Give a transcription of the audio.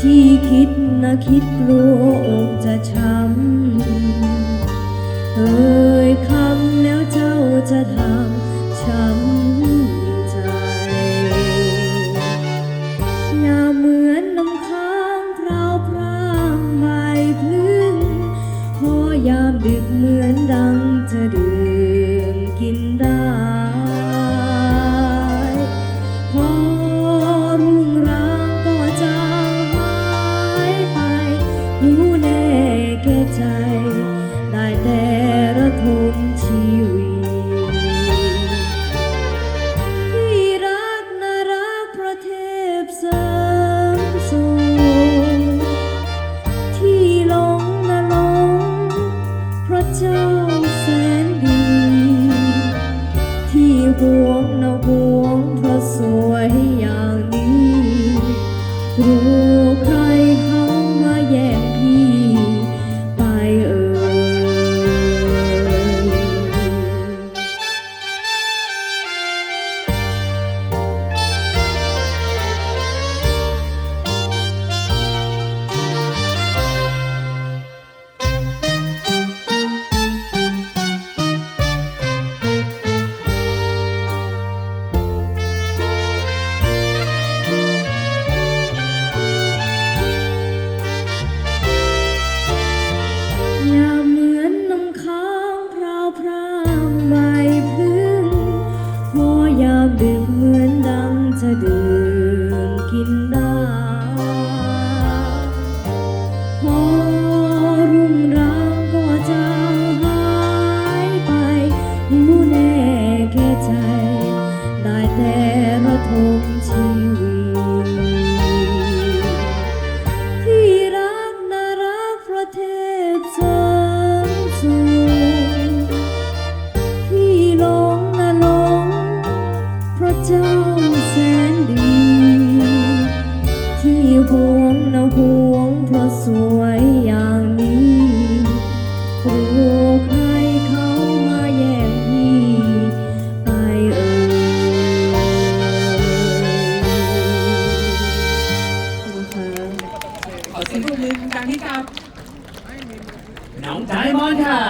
ที่คิดนะคิดกลัวอกจะช้ำเอ่ยคำแล้วเจ้าจะทำช้ำใจ หน้าเหมือนน้ำค้างพราวพรางใบพลึงพอยามดึกเหมือนดัง ว พรางใบพึ่งพอยามดึกเหมือนดังจะดื่มกินได้พอรุ่งรางก็จางหายไปรู้แน่แก่ใจ ได้แต่ระทมชีวิตที่รักน่ารักเพราะเทพเสริมสูง เจ้าแสนดี ที่หวงน่ะหวงเพราะสวยอย่างนี้กลัวใครเขามาแย่งพี่ไปเอ่ยขอค่ะขอเสียงปรบมือดังนี้กับน้องไดมอนด์ค่ะ